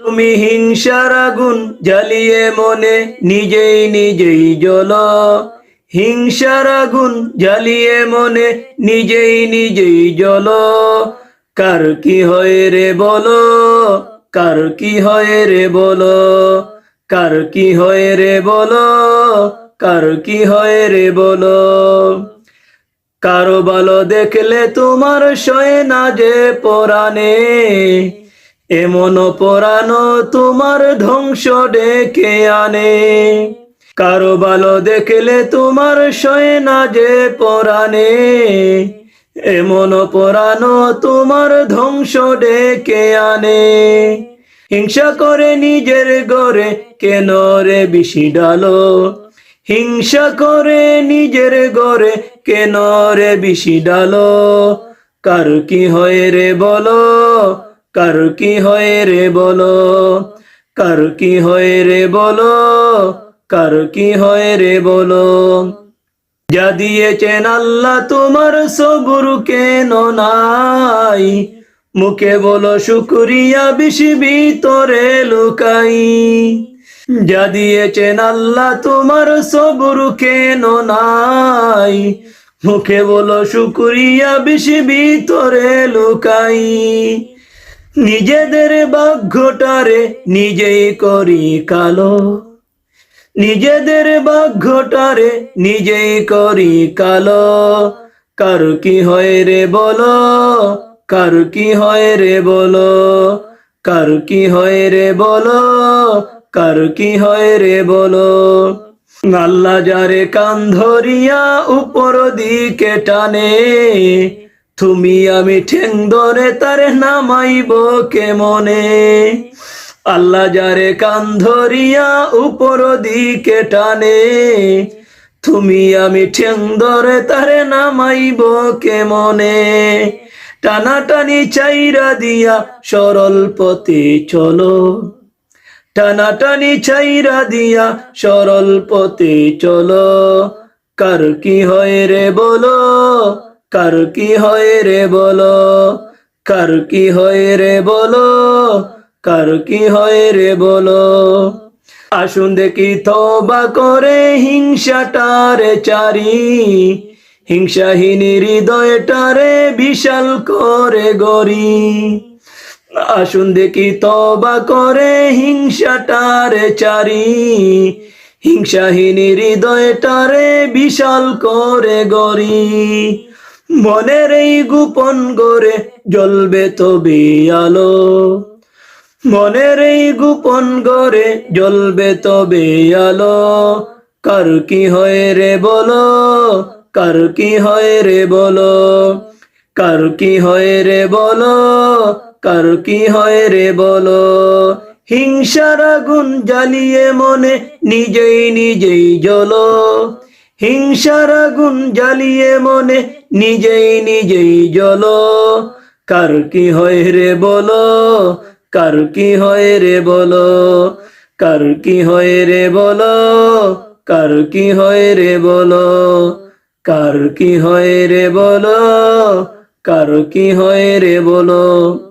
তুমি হিংসার আগুন জ্বালিয়ে মনে, নিজেই নিজেই জ্বল। হিংসার আগুন জ্বালিয়ে মনে, নিজেই নিজেই জ্বল। কার কি হয় রে বলো? কার কি হয় রে বলো? কার কি হয় রে বলো? কার কি হয় রে বলো? কারও ভালো দেখলে তোমার সয় না যে পরাণে। এমন পরানো তোমার ধ্বংস ডেকে আনে। কারও ভালো দেখলে তোমার সয় না যে পরাণে। এমন পরানো তোমার ধ্বংস ডেকে আনে। হিংসা করে নিজের গড়ে কেন রে বিশি ডালো? হিংসা করে নিজের গড়ে কেন রে বিশি ডালো? কার কি হয় রে বলো? কার কি হয় রে বলো? কার কি হয় রে বলো? কার কি হয় রে বলো? যা দিয়েছেন আল্লাহ তোমার সবুর কেন নাই? মুখে বলো, শুক্রিয়া বেশি ভিতরে লুকাই। যা দিয়েছেন আল্লাহ তোমার সবুর কেন নাই? মুখে বলো, শুক্রিয়া বেশি ভিতরে লুকাই। নিজেদের ভাগ্যটারে নিজেই করি কালো। নিজেদের ভাগ্যটারে নিজেই করি কালো। কার কি হয় রে বলো? কার কি হয় রে বলো? কার কি হয় রে বলো? কার কি হয় রে বলো? আল্লাহ যারে কান ধরিয়া উপর দিকে টানে তুমি আমি ঠেং ধরে তারে নামাইব কেমনে? আল্লাহ যারে কান ধরিয়া উপর দিকে টানে, তুমি আমি ঠেং ধরে তারে নামাইব কে কেমনে? টানাটানি চাইরা দিয়া সরল পথে চলো, টানাটানি চাইরা দিয়া সরল পথে চলো, কার কি হয় রে বলো? কার কি হয় রে বলো? কার কি হয় রে বলো? কার কি হয় রে বলো? আসুন দেখি তবা করে হিংসাটারে চারি। হিংসাহীন হৃদয়টারে বিশাল করে গরি আসুন দেখি তবা করে হিংসাটারে চারি। হিংসাহীন হৃদয়টারে বিশাল করে গরি মনের এই গোপন গড়ে জ্বলবে তবে আলো। মনের এই গোপন গড়ে জ্বলবে তবে আলো। কার কি হয় রে বলো, কার কি হয় রে বলো, কার কি হয় রে বলো, কার কি হয় রে বলো। হিংসার আগুন জ্বালিয়ে মনে নিজেই নিজেই জ্বলো। হিংসার আগুন জ্বালিয়ে মনে নিজেই নিজেই জলো কার কি হয় রে বলো? কার কি হয় রে বলো? কার কি হয় রে বলো? কার কি হয় রে বলো? কার কি হয় রে বলো? কার কি হয় রে বলো?